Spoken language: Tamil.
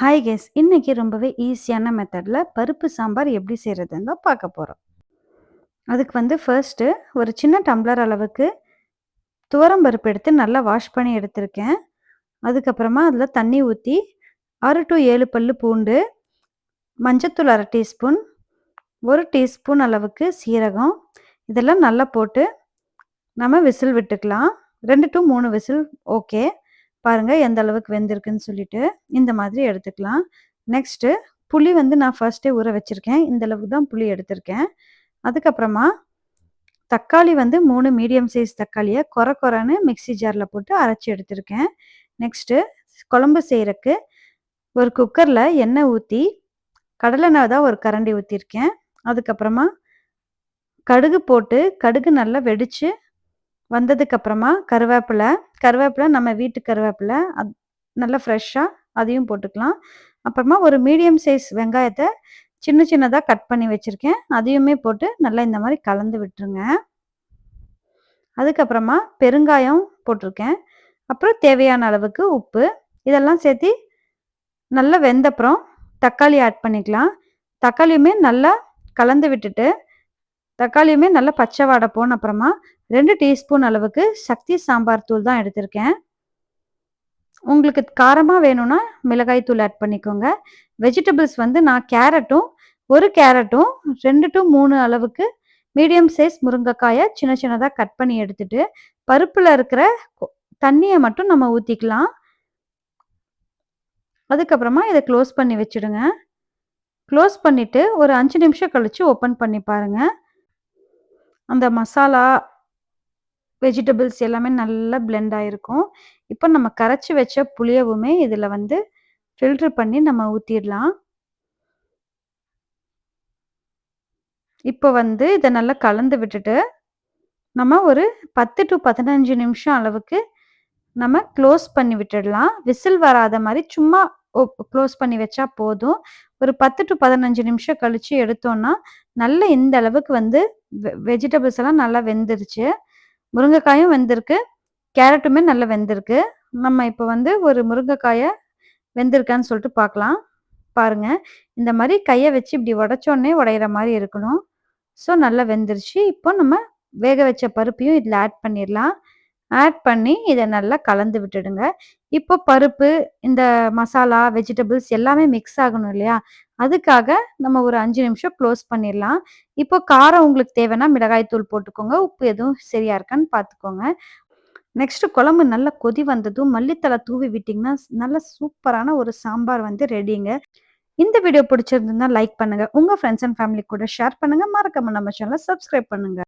ஹாய் கெஸ் இன்னைக்கு ரொம்பவே ஈஸியான மெத்தடில் பருப்பு சாம்பார் எப்படி செய்கிறதுன்னு தான் பார்க்க போகிறோம் அதுக்கு வந்து ஃபர்ஸ்ட்டு ஒரு சின்ன டம்ளர் அளவுக்கு துவரம் பருப்பு எடுத்து நல்லா வாஷ் பண்ணி எடுத்திருக்கேன். அதுக்கப்புறமா அதில் தண்ணி ஊற்றி ஆறு டு ஏழு பல் பூண்டு மஞ்சத்தூள் அரை டீஸ்பூன் ஒரு டீஸ்பூன் அளவுக்கு சீரகம் இதெல்லாம் நல்லா போட்டு நம்ம விசில் விட்டுக்கலாம். ரெண்டு டு மூணு விசில் ஓகே பாருங்கள் எந்த அளவுக்கு வெந்திருக்குன்னு சொல்லிட்டு இந்த மாதிரி எடுத்துக்கலாம். நெக்ஸ்ட்டு புளி வந்து நான் ஃபர்ஸ்ட்டே ஊற வச்சுருக்கேன். இந்த அளவுக்கு தான் புளி எடுத்திருக்கேன். அதுக்கப்புறமா தக்காளி வந்து மூணு மீடியம் சைஸ் தக்காளியை குறை குறைன்னு மிக்சி ஜாரில் போட்டு அரைச்சி எடுத்திருக்கேன். நெக்ஸ்ட்டு குழம்பு செய்கிறக்கு ஒரு குக்கரில் எண்ணெய் ஊற்றி கடலெண்ணெய் தான் ஒரு கரண்டி ஊற்றிருக்கேன் அதுக்கப்புறமா கடுகு போட்டு கடுகு நல்லா வெடித்து வந்ததுக்கப்புறமா கருவேப்பிலை கருவேப்பிலை நம்ம வீட்டு கருவேப்பிலை அது நல்லா ஃப்ரெஷ்ஷாக அதையும் போட்டுக்கலாம். அப்புறமா ஒரு மீடியம் சைஸ் வெங்காயத்தை சின்ன சின்னதாக கட் பண்ணி வச்சுருக்கேன். அதையுமே போட்டு நல்லா இந்த மாதிரி கலந்து விட்டுருங்க. அதுக்கப்புறமா பெருங்காயம் போட்டிருக்கேன். அப்புறம் தேவையான அளவுக்கு உப்பு. இதெல்லாம் சேர்த்து நல்லா வெந்தப்புறம் தக்காளி ஆட் பண்ணிக்கலாம். தக்காளியுமே நல்லா கலந்து விட்டுட்டு தக்காளியுமே நல்லா பச்சை வாடை போன அப்புறமா ரெண்டு டீஸ்பூன் அளவுக்கு சக்தி சாம்பார் தூள் தான் எடுத்திருக்கேன். உங்களுக்கு காரமாக வேணும்னா மிளகாய் தூள் ஆட் பண்ணிக்கோங்க. வெஜிடபிள்ஸ் வந்து நான் கேரட்டும் ஒரு கேரட்டும் ரெண்டு டு மூணு அளவுக்கு மீடியம் சைஸ் முருங்கைக்காயை சின்ன சின்னதாக கட் பண்ணி எடுத்துட்டு பருப்பில் இருக்கிற தண்ணியை மட்டும் நம்ம ஊற்றிக்கலாம் அதுக்கப்புறமா இதை க்ளோஸ் பண்ணி வச்சுடுங்க. க்ளோஸ் பண்ணிவிட்டு ஒரு அஞ்சு நிமிஷம் கழித்து ஓப்பன் பண்ணி பாருங்கள் அந்த மசாலா வெஜிடபிள்ஸ் எல்லாமே நல்லா பிளெண்ட் ஆகிருக்கும் இப்போ நம்ம கரைச்சி வச்ச புளியவுமே இதில் வந்து ஃபில்ட்ரு பண்ணி நம்ம ஊற்றிடலாம் இப்போ வந்து இதை நல்லா கலந்து விட்டுட்டு நம்ம ஒரு பத்து டு பதினஞ்சு நிமிஷம் அளவுக்கு நம்ம க்ளோஸ் பண்ணி விட்டுடலாம். விசில் வராத மாதிரி சும்மா க்ளோஸ் பண்ணி வச்சா போதும். ஒரு பத்து டு பதினஞ்சு நிமிஷம் கழித்து எடுத்தோன்னா நல்ல இந்த அளவுக்கு வந்து வெஜிடபிள்ஸ் எல்லாம் நல்லா வெந்துருச்சு. முருங்கைக்காயும் வெந்திருக்கு. கேரட்டுமே நல்லா வெந்திருக்கு. நம்ம இப்போ வந்து ஒரு முருங்கைக்காயை வெந்திருக்கான்னு சொல்லிட்டு பார்க்கலாம். பாருங்க. இந்த மாதிரி கையை வச்சு இப்படி உடச்சோடனே உடையிற மாதிரி இருக்கணும். ஸோ நல்லா வெந்துருச்சு. இப்போ நம்ம வேக வச்ச பருப்பையும் இதில் ஆட் பண்ணிடலாம். ஆட் பண்ணி இதை நல்லா கலந்து விட்டுடுங்க. இப்போ பருப்பு இந்த மசாலா வெஜிடபிள்ஸ் எல்லாமே மிக்ஸ் ஆகணும் இல்லையா? அதுக்காக நம்ம ஒரு அஞ்சு நிமிஷம் க்ளோஸ் பண்ணிடலாம். இப்போ காரம் உங்களுக்கு தேவைன்னா மிளகாய் தூள் போட்டுக்கோங்க. உப்பு எதுவும் சரியா இருக்கான்னு பார்த்துக்கோங்க. நெக்ஸ்ட் குழம்பு நல்லா கொதி வந்ததும் மல்லித்தலை தூவி விட்டிங்கன்னா நல்ல சூப்பரான ஒரு சாம்பார் வந்து ரெடிங்க. இந்த வீடியோ பிடிச்சிருந்தா லைக் பண்ணுங்க. உங்க ஃப்ரெண்ட்ஸ் அண்ட் ஃபேமிலி கூட ஷேர் பண்ணுங்க. மறக்காம நம்ம சேனலை சப்ஸ்கிரைப் பண்ணுங்க.